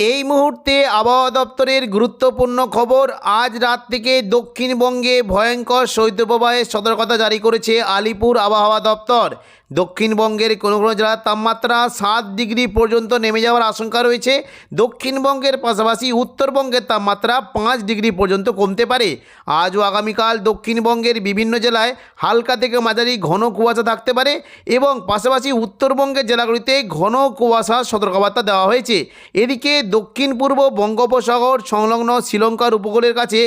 এই মুহূর্তে আবহাওয়া দপ্তরের গুরুত্বপূর্ণ খবর, আজ রাত থেকে দক্ষিণবঙ্গে ভয়ঙ্কর শৈত্যপ্রবাহের সতর্কতা জারি করেছে আলিপুর আবহাওয়া দপ্তর। দক্ষিণবঙ্গের কোনো কোনো জেলার তাপমাত্রা সাত ডিগ্রি পর্যন্ত নেমে যাওয়ার আশঙ্কা রয়েছে। দক্ষিণবঙ্গের পাশাপাশি উত্তরবঙ্গের তাপমাত্রা পাঁচ ডিগ্রি পর্যন্ত কমতে পারে। আজ ও আগামীকাল দক্ষিণবঙ্গের বিভিন্ন জেলায় হালকা থেকে মাঝারি ঘন কুয়াশা থাকতে পারে এবং পাশাপাশি উত্তরবঙ্গের জেলাগুলিতে ঘন কুয়াশার সতর্কবার্তা দেওয়া হয়েছে। এদিকে দক্ষিণ পূর্ব বঙ্গোপসাগর সংলগ্ন শ্রীলঙ্কার উপকূলের কাছে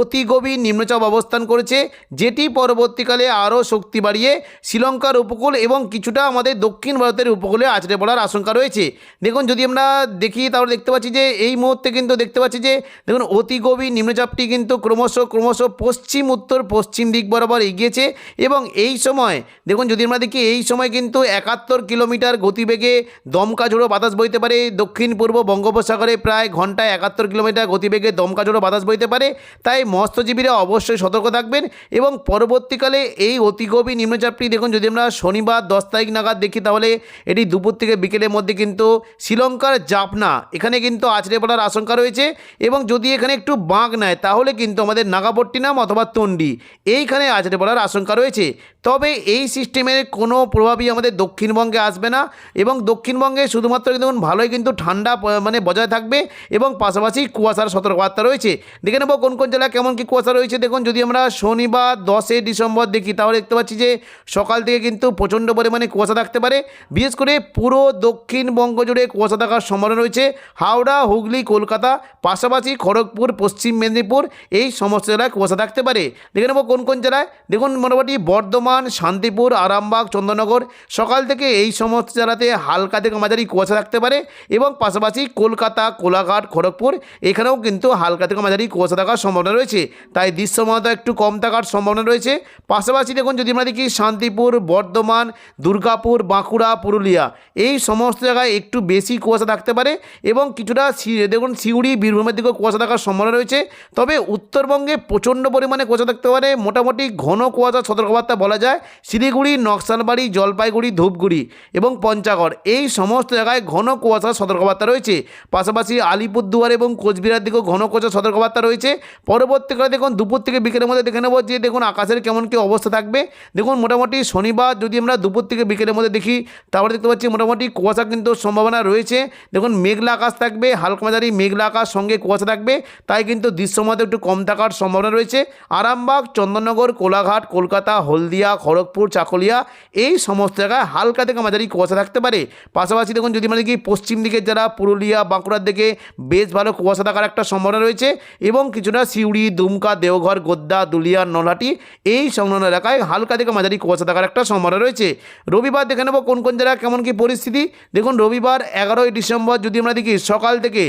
অতি গভীর নিম্নচাপ অবস্থান করেছে, যেটি পরবর্তীকালে আরও শক্তি বাড়িয়ে শ্রীলঙ্কার উপকূল এবং কিছুটা আমাদের দক্ষিণ ভারতের উপকূলে আছড়ে পড়ার আশঙ্কা রয়েছে। দেখুন, যদি আমরা দেখি, তাহলে দেখতে পাচ্ছি যে এই মুহূর্তে কিন্তু দেখতে পাচ্ছি যে, দেখুন, অতি গভীর নিম্নচাপটি কিন্তু ক্রমশ ক্রমশ পশ্চিম, উত্তর, পশ্চিম দিক বরাবর এগিয়েছে এবং এই সময়, দেখুন, যদি আমরা দেখি, এই সময় কিন্তু একাত্তর কিলোমিটার গতিবেগে দমকা ঝোড়ো বাতাস বইতে পারে। দক্ষিণ, পূর্ব বঙ্গোপসাগরে প্রায় ঘন্টায় একাত্তর কিলোমিটার গতিবেগে দমকা ঝোড়ো বাতাস বইতে পারে। তাই মৎস্যজীবীরা অবশ্যই সতর্ক থাকবেন এবং পরবর্তীকালে এই অতি গভীর নিম্নচাপটি, দেখুন, যদি আমরা শনিবার দশ তারিখ নাগাদ দেখি তাহলে এটি দুপুর থেকে বিকেলের মধ্যে কিন্তু শ্রীলঙ্কার জাপনা। এখানে কিন্তু আছড়ে পড়ার আশঙ্কা রয়েছে এবং যদি এখানে একটু বাঁক নেয়, তাহলে কিন্তু আমাদের নাগাপট্টিনাম অথবা তন্ডি এইখানে আছড়ে পড়ার আশঙ্কা রয়েছে। তবে এই সিস্টেমের কোনো প্রভাবই আমাদের দক্ষিণবঙ্গে আসবে না এবং দক্ষিণবঙ্গে শুধুমাত্র দেখুন, ভালোই কিন্তু ঠান্ডা মানে বজায় থাকবে এবং পাশাপাশি কুয়াশার সতর্কবার্তা রয়েছে। দেখে নেব কোন কোন জেলায় কেমন কী কুয়াশা রয়েছে। দেখুন, যদি আমরা শনিবার দশই ডিসেম্বর দেখি, তাহলে দেখতে পাচ্ছি যে সকাল থেকে কিন্তু প্রচণ্ড পরিমাণে কুয়াশা থাকতে পারে। বিশেষ করে পুরো দক্ষিণবঙ্গ জুড়ে কুয়াশা থাকার সম্ভাবনা রয়েছে। হাওড়া, হুগলি, কলকাতা, পাশাপাশি খড়গপুর, পশ্চিম মেদিনীপুর এই সমস্ত জেলায় কুয়াশা থাকতে পারে। দেখে নেব কোন কোন জেলায়। দেখুন মোটামুটি বর্ধমান, শান্তিপুর, আরামবাগ চন্দননগর সকাল থেকে এই সমস্ত জেলাতে হালকা থেকে মাঝারি কুয়াশা থাকতে পারে এবং পাশাপাশি কলকাতা, কোলাঘাট, খড়গপুর এখানেও কিন্তু হালকা থেকে মাঝারি কুয়াশা থাকার সম্ভাবনা রয়েছে। তাই দৃশ্যমানতা একটু কম থাকার সম্ভাবনা রয়েছে। পাশাপাশি দেখুন যদি আমরা দেখি শান্তিপুর, বর্ধমান দুর্গাপুর, বাঁকুড়া, পুরুলিয়া। এই সমস্ত জায়গায় একটু বেশি কুয়াশা থাকতে পারে এবং কিছুটা দেখুন, সিউড়ি, বীরভূমের দিকেও কুয়াশা থাকার সম্ভাবনা রয়েছে। তবে উত্তরবঙ্গে প্রচণ্ড পরিমাণে কুয়াশা থাকতে পারে। মোটামুটি ঘন কুয়াশার সতর্কবার্তা বলা যায়। শিলিগুড়ি নকশালবাড়ি জলপাইগুড়ি, ধূপগুড়ি এবং পঞ্চাগড় এই সমস্ত জায়গায় ঘন কুয়াশার সতর্কবার্তা রয়েছে। পাশাপাশি আলিপুরদুয়ার এবং কোচবিহার দিকেও ঘন কুয়াশার সতর্কবার্তা রয়েছে। পরবর্তীকালে দেখুন, দুপুর থেকে বিকেলের মধ্যে দেখে নেব যে, দেখুন, আকাশের কেমন কী অবস্থা থাকবে। দেখুন, মোটামুটি শনিবার যদি আমরা দুপুর থেকে বিকেলের মধ্যে দেখি তারপরে দেখতে পাচ্ছি মোটামুটি কুয়াশা কিন্তু সম্ভাবনা রয়েছে। দেখুন, মেঘলা আকাশ থাকবে, হালকা মাঝারি মেঘলা আকাশ সঙ্গে কুয়াশা থাকবে, তাই কিন্তু দৃশ্যমাতে একটু কম থাকার সম্ভাবনা রয়েছে। আরামবাগ, চন্দননগর, কোলাঘাট, কলকাতা, হলদিয়া, খড়গপুর, চাকুলিয়া, এই সমস্ত জায়গায় হালকা থেকে মাঝারি কুয়াশা থাকতে পারে। পাশাপাশি দেখুন, যদি মানে কি পশ্চিম দিকের যারা পুরুলিয়া, বাঁকুড়ার দিকে বেশ ভালো কুয়াশা থাকার একটা সম্ভাবনা রয়েছে এবং কিছুটা সিউড়ি, দুমকা, দেওঘর গোদ্দা দুলিয়া, নলহাটি, এই সংলগ্ন এলাকায় হালকা থেকে মাঝারি কুয়াশা থাকার একটা সম্ভাবনা রয়েছে। রবিবার দেখে নেব কোন কোন জায়গায় কেমন কী পরিস্থিতি। দেখুন, রবিবার এগারোই ডিসেম্বর যদি আমরা দেখি, সকাল থেকে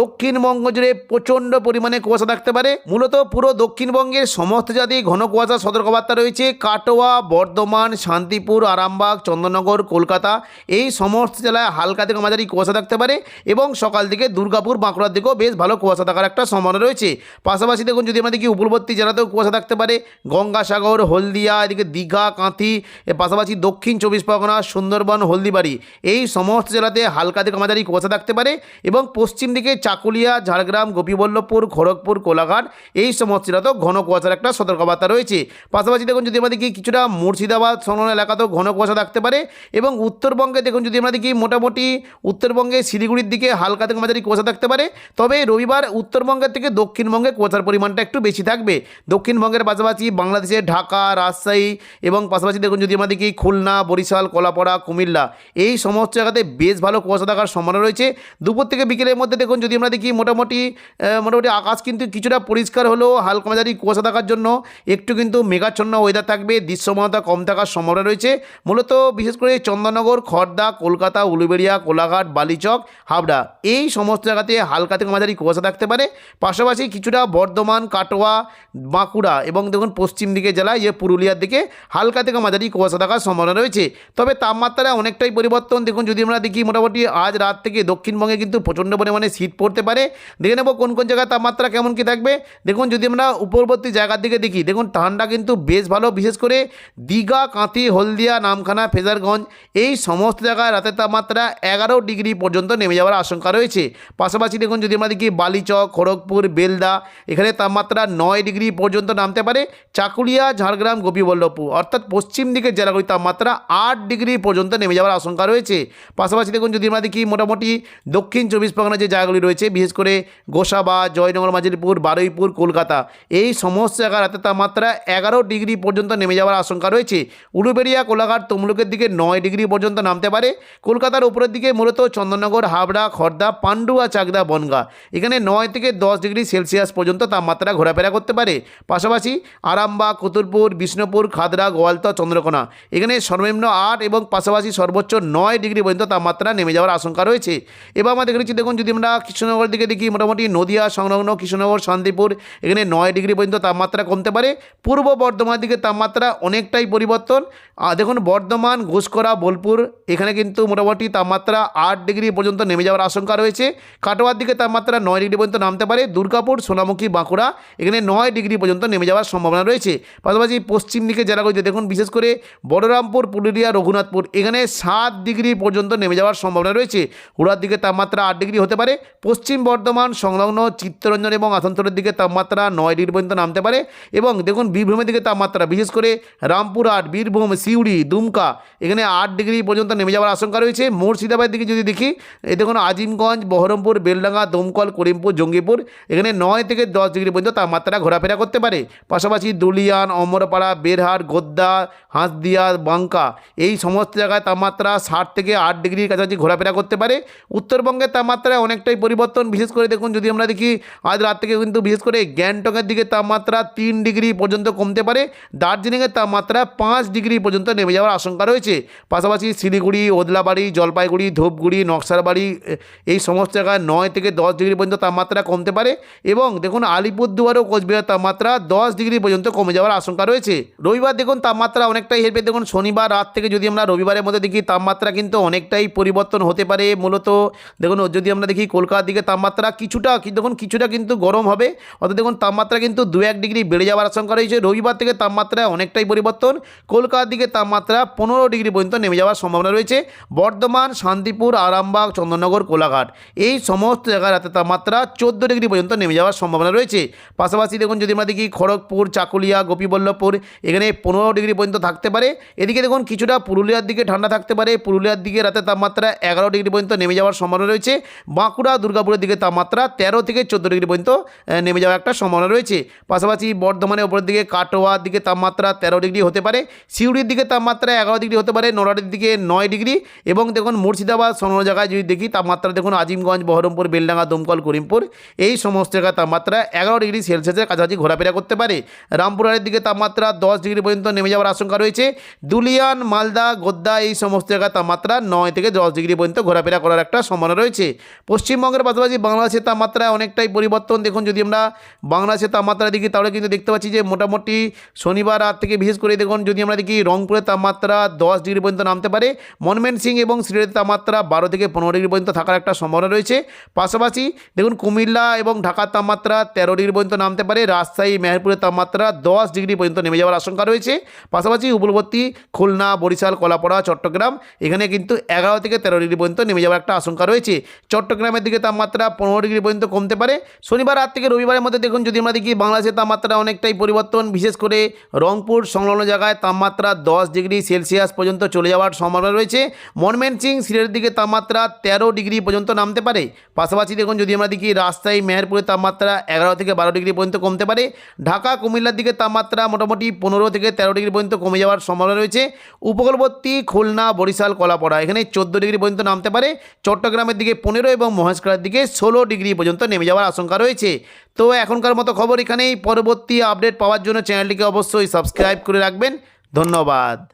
দক্ষিণবঙ্গ জুড়ে প্রচণ্ড পরিমাণে কুয়াশা থাকতে পারে। মূলত পুরো দক্ষিণবঙ্গের সমস্ত জাতি ঘন কুয়াশা সতর্কবার্তা রয়েছে। কাটোয়া, বর্ধমান, শান্তিপুর, আরামবাগ, চন্দননগর, কলকাতা এই সমস্ত জেলায় হালকা থেকে মাঝারি কুয়াশা থাকতে পারে এবং সকাল থেকে দুর্গাপুর, বাঁকুড়ার দিকেও বেশ ভালো কুয়াশা থাকার একটা সম্ভাবনা রয়েছে। পাশাপাশি দেখুন, যদি আমরা দেখি উপরবর্তী জেলাতেও কুয়াশা থাকতে পারে। গঙ্গাসাগর, হলদিয়া, এদিকে দীঘা, কাঁথি পাশাপাশি দক্ষিণ চব্বিশ পরগনা, সুন্দরবন, হলদিবাড়ি। এই সমস্ত জেলাতে হালকা থেকে মাঝারি কুয়াশা থাকতে পারে এবং পশ্চিম দিকে চাকুলিয়া, ঝাড়গ্রাম, গোপীবল্লভপুর, খড়গপুর, কোলাঘাট এই সমস্ত জেলাতেও ঘন কুয়াশার একটা সতর্কবার্তা রয়েছে। পাশাপাশি দেখুন, যদি আমাদের দেখি কিছুটা মুর্শিদাবাদ, সংলগ্ন এলাকাতেও ঘন কুয়াশা থাকতে পারে এবং উত্তরবঙ্গে দেখুন, যদি আমরা দেখি মোটামুটি উত্তরবঙ্গে শিলিগুড়ির দিকে হালকা থেকে মাঝারি কুয়াশা থাকতে পারে, তবে রবিবার উত্তরবঙ্গের থেকে দক্ষিণবঙ্গে কুয়াশার পরিমাণটা একটু বেশি থাকবে। দক্ষিণবঙ্গের পাশাপাশি বাংলাদেশের ঢাকা, রাজশাহী এবং পাশাপাশি দেখুন, যদি আমরা দেখি খুলনা খুলনা, বরিশাল, কলাপাড়া, কুমিল্লা, এই সমস্ত জায়গাতে বেশ ভালো কুয়াশা থাকার সম্ভাবনা রয়েছে। দুপুর থেকে বিকেলের মধ্যে দেখুন, যদি আমরা দেখি মোটামুটি মোটামুটি আকাশ কিন্তু কিছুটা পরিষ্কার হলেও হালকা মাঝারি কুয়াশা থাকার জন্য একটু কিন্তু মেঘাচ্ছন্ন ওয়েদার থাকবে, দৃশ্যমানতা কম থাকার সম্ভাবনা রয়েছে। মূলত বিশেষ করে চন্দননগর খড়দা কলকাতা, উলুবেড়িয়া, কোলাঘাট, বালিচক, হাবড়া, এই সমস্ত জায়গাতে হালকা থেকে মাঝারি কুয়াশা থাকতে পারে। পাশাপাশি কিছুটা বর্ধমান, কাটোয়া, বাঁকুড়া এবং দেখুন পশ্চিম দিকে জেলায়, যে পুরুলিয়ার দিকে হালকা থেকে মাঝারি কুয়াশা থাকার সম্ভাবনা রয়েছে। তবে তাপমাত্রা অনেকটাই পরিবর্তন। দেখুন, যদি আমরা দেখি, মোটামুটি আজ রাত থেকে দক্ষিণবঙ্গে কিন্তু প্রচণ্ড পরিমাণে শীত পড়তে পারে। দেখে নেব কোন কোন জায়গায় তাপমাত্রা কেমন কি থাকবে। দেখুন, যদি আমরা উপরবর্তী জায়গার দিকে দেখি, দেখুন, ঠান্ডা কিন্তু বেশ ভালো, বিশেষ করে দীঘা, কাঁথি, হলদিয়া, নামখানা, ফেজারগঞ্জ, এই সমস্ত জায়গায় রাতের তাপমাত্রা এগারো ডিগ্রি পর্যন্ত নেমে যাওয়ার আশঙ্কা রয়েছে। পাশাপাশি দেখুন, যদি আমরা দেখি বালিচক খড়গপুর, বেলদা, এখানে তাপমাত্রা নয় ডিগ্রি পর্যন্ত নামতে পারে। চাকুলিয়া, ঝাড়গ্রাম, গোপীবল্লভপুর, অর্থাৎ পশ্চিম দিকের জেলাগুলি তাপমাত্রা আট ডিগ্রি পর্যন্ত নেমে যাওয়ার আশঙ্কা রয়েছে। পাশাপাশি দেখুন যদি আমরা দেখি, মোটামুটি দক্ষিণ চব্বিশ পরগনা যে জায়গাগুলি রয়েছে, বিশেষ করে গোসাবা, জয়নগর মাঝিরপুর বারুইপুর, কলকাতা, এই সমস্ত জায়গার রাতের তাপমাত্রা এগারো ডিগ্রি পর্যন্ত নেমে যাওয়ার আশঙ্কা রয়েছে। উলুবেড়িয়া, কোলাঘাট, তমলুকের দিকে নয় ডিগ্রি পর্যন্ত নামতে পারে। কলকাতার উপরের দিকে মূলত চন্দননগর, হাবড়া, খর্দা, পান্ডুয়া, চাকদা, বনগা। এখানে নয় থেকে দশ ডিগ্রি সেলসিয়াস পর্যন্ত তাপমাত্রা ঘোরাফেরা করতে পারে। পাশাপাশি আরামবাগ, কতুলপুর, বিষ্ণুপুর, খাদরা, গোয়ালতা, চন্দ্রকোনা। এখানে সর্বনিম্ন আট এবং পাশাপাশি সর্বোচ্চ নয় ডিগ্রি পর্যন্ত তাপমাত্রা নেমে যাওয়ার আশঙ্কা রয়েছে। এবার আমরা দেখেছি দেখুন যদি আমরা কৃষ্ণনগরের দিকে দেখি, মোটামুটি নদিয়া, সংলগ্ন কৃষ্ণনগর, শান্তিপুর, এখানে নয় ডিগ্রি পর্যন্ত তাপমাত্রা কমতে পারে। পূর্ব বর্ধমানের দিকে তাপমাত্রা অনেকটাই পরিবর্তন। দেখুন বর্ধমান ঘুষকরা বোলপুর, এখানে কিন্তু মোটামুটি তাপমাত্রা আট ডিগ্রি পর্যন্ত নেমে যাওয়ার আশঙ্কা রয়েছে। কাটোয়ার দিকে তাপমাত্রা নয় ডিগ্রি পর্যন্ত নামতে পারে। দুর্গাপুর, সোনামুখী, বাঁকুড়া, এখানে নয় ডিগ্রি পর্যন্ত নেমে যাওয়ার সম্ভাবনা রয়েছে। পাশাপাশি পশ্চিম দিকে জেলাগুলিতে দেখুন, বিশেষ করে বলরামপুর পুরুলিয়া, রঘুনাথপুর। এখানে সাত ডিগ্রি পর্যন্ত নেমে যাওয়ার সম্ভাবনা রয়েছে। হুড়ার দিকে তাপমাত্রা আট ডিগ্রি হতে পারে। পশ্চিম বর্ধমান, সংলগ্ন চিত্তরঞ্জন এবং আসানসোলের দিকে তাপমাত্রা নয় ডিগ্রি পর্যন্ত নামতে পারে এবং দেখুন, বীরভূমের দিকে তাপমাত্রা, বিশেষ করে রামপুরহাট, বীরভূম, সিউড়ি, দুমকা, এখানে আট ডিগ্রি পর্যন্ত নেমে যাওয়ার আশঙ্কা রয়েছে। মুর্শিদাবাদের দিকে যদি দেখি, এ দেখুন, আজিমগঞ্জ, বহরমপুর, বেলডাঙ্গা, দমকল, করিমপুর, জঙ্গিপুর, এখানে নয় থেকে দশ ডিগ্রি পর্যন্ত তাপমাত্রা ঘোরাফেরা করতে পারে। পাশাপাশি দুলিয়ান, অমরপাড়া, বেরহাট গোদ্দা হাঁসদিয়া বাঙ্কা এই সমস্ত জায়গায় তাপমাত্রা ষাট থেকে আট ডিগ্রির কাছাকাছি ঘোরাফেরা করতে পারে। উত্তরবঙ্গের তাপমাত্রায় অনেকটাই পরিবর্তন, বিশেষ করে দেখুন যদি আমরা দেখি, আজ রাত থেকে কিন্তু বিশেষ করে গ্যাংটকের দিকে তাপমাত্রা তিন ডিগ্রি পর্যন্ত কমতে পারে। দার্জিলিংয়ের তাপমাত্রা পাঁচ ডিগ্রি পর্যন্ত নেমে যাওয়ার আশঙ্কা রয়েছে। পাশাপাশি শিলিগুড়ি, ওদলাবাড়ি, জলপাইগুড়ি, ধূপগুড়ি, নকশারবাড়ি এই সমস্ত জায়গায় নয় থেকে দশ ডিগ্রি পর্যন্ত তাপমাত্রা কমতে পারে এবং দেখুন আলিপুরদুয়ার ও কোচবিহার তাপমাত্রা দশ ডিগ্রি পর্যন্ত কমে যাওয়ার আশঙ্কা রয়েছে। রবিবার দেখুন তাপমাত্রা অনেকটাই হেরবে দেখুন শনিবার রাত থেকে যদি আমরা রবিবারের মধ্যে দেখি তাপমাত্রা কিন্তু অনেকটাই পরিবর্তন হতে পারে। মূলত দেখুন, যদি আমরা দেখি কলকাতার দিকে তাপমাত্রা কিছুটা, দেখুন কিছুটা কিন্তু গরম হবে। অর্থাৎ দেখুন তাপমাত্রা কিন্তু দু এক ডিগ্রি বেড়ে যাওয়ার আশঙ্কা রয়েছে। রবিবার থেকে তাপমাত্রা অনেকটাই পরিবর্তন। কলকাতার দিকে তাপমাত্রা পনেরো ডিগ্রি পর্যন্ত নেমে যাওয়ার সম্ভাবনা রয়েছে। বর্ধমান, শান্তিপুর, আরামবাগ চন্দননগর কোলাঘাট এই সমস্ত জায়গায় রাতে তাপমাত্রা চোদ্দ ডিগ্রি পর্যন্ত নেমে যাওয়ার সম্ভাবনা রয়েছে। পাশাপাশি দেখুন যদি আমরা দেখি খড়গপুর, চাকুলিয়া, গোপীবল্লভপুর এখানে পনেরো ডিগ্রি পর্যন্ত থাকতে পারে। এদিকে দেখুন, কিছুটা পুরুলিয়ার দিকে ঠান্ডা থাকতে পারে। পুরুলিয়ার দিকে রাতে তাপমাত্রা এগারো ডিগ্রি পর্যন্ত নেমে যাওয়ার সম্ভাবনা রয়েছে। বাঁকুড়া, দুর্গাপুরের দিকে তাপমাত্রা তেরো থেকে চোদ্দ ডিগ্রি পর্যন্ত নেমে যাওয়ার একটা সম্ভাবনা রয়েছে। পাশাপাশি বর্ধমানের ওপরের দিকে কাটোয়ার দিকে তাপমাত্রা তেরো ডিগ্রি হতে পারে। সিউড়ির দিকে তাপমাত্রা এগারো ডিগ্রি হতে পারে নোরাটির দিকে নয় ডিগ্রি। এবং দেখুন, মুর্শিদাবাদ সমস্ত জায়গায় যদি দেখি, তাপমাত্রা দেখুন, আজিমগঞ্জ, বহরমপুর, বেলডাঙ্গা, দমকল, করিমপুর, এই সমস্ত জায়গায় তাপমাত্রা এগারো ডিগ্রি সেলসিয়াসের কাছাকাছি ঘোরাফেরা করতে পারে। রামপুরহাটের দিকে তাপমাত্রা দশ ডিগ্রি পর্যন্ত নেমে যাওয়ার আশঙ্কা রয়েছে। দুলিয়ান মালদা, গোদ্দা এই সমস্ত জায়গায় তাপমাত্রা নয় থেকে দশ ডিগ্রি পর্যন্ত ঘোরাফেরা করার একটা সম্ভাবনা রয়েছে। পশ্চিমবঙ্গের পাশাপাশি বাংলাদেশের তাপমাত্রায় অনেকটাই পরিবর্তন। দেখুন, যদি আমরা বাংলাদেশের তাপমাত্রা দেখি, তাহলে কিন্তু দেখতে পাচ্ছি যে মোটামুটি শনিবার রাত থেকে বিশেষ করে দেখুন, যদি আমরা দেখি রংপুরের তাপমাত্রা দশ ডিগ্রি পর্যন্ত নামতে পারে মনমেন সিং এবং সিলেটের তাপমাত্রা বারো থেকে পনেরো ডিগ্রি পর্যন্ত থাকার একটা সম্ভাবনা রয়েছে। পাশাপাশি দেখুন, কুমিল্লা এবং ঢাকার তাপমাত্রা তেরো ডিগ্রি পর্যন্ত নামতে পারে, রাজশাহী, মেহেরপুরের তাপমাত্রা দশ ডিগ্রি পর্যন্ত নেমে যাওয়ার আশঙ্কা রয়েছে। পাশাপাশি উপকূলবর্তী খুলনা, বরিশাল, কলাপাড়া, চট্টগ্রাম, এখানে কিন্তু এগারো থেকে তেরো ডিগ্রি পর্যন্ত নেমে যাওয়ার একটা আশঙ্কা রয়েছে। চট্টগ্রামের দিকে তাপমাত্রা পনেরো ডিগ্রি পর্যন্ত কমতে পারে। শনিবার রাত থেকে রবিবারের মধ্যে দেখুন, যদি আমরা দেখি বাংলাদেশের তাপমাত্রা অনেকটাই পরিবর্তন, বিশেষ করে রংপুর, সংলগ্ন জায়গায় তাপমাত্রা দশ ডিগ্রি সেলসিয়াস পর্যন্ত চলে যাওয়ার সম্ভাবনা রয়েছে। মনমেন সিং সিলেটের দিকে তাপমাত্রা তেরো ডিগ্রি পর্যন্ত নামতে পারে। পাশাপাশি দেখুন, যদি আমরা দেখি রাস্তায় মেহেরপুরের তাপমাত্রা এগারো থেকে বারো ডিগ্রি পর্যন্ত কমতে পারে। ঢাকা, কুমিল্লার দিকে তাপমাত্রা মোটামুটি পনেরো থেকে তেরো ডিগ্রি পর্যন্ত কমে যাওয়ার সম্ভাবনা রয়েছে। উপকূলবর্তী খুলনা, বরিশাল, কলাপড়া। এখানে চোদ্দ ডিগ্রি পর্যন্ত নামতে পারে। চট্টগ্রামের দিকে পনেরো এবং মহেশখালের দিকে ষোলো ডিগ্রি পর্যন্ত নেমে যাওয়ার আশঙ্কা রয়েছে। তো এখনকার মতো খবর এখানেই। পরবর্তী আপডেট পাওয়ার জন্য চ্যানেলটিকে অবশ্যই সাবস্ক্রাইব করে রাখবেন। ধন্যবাদ।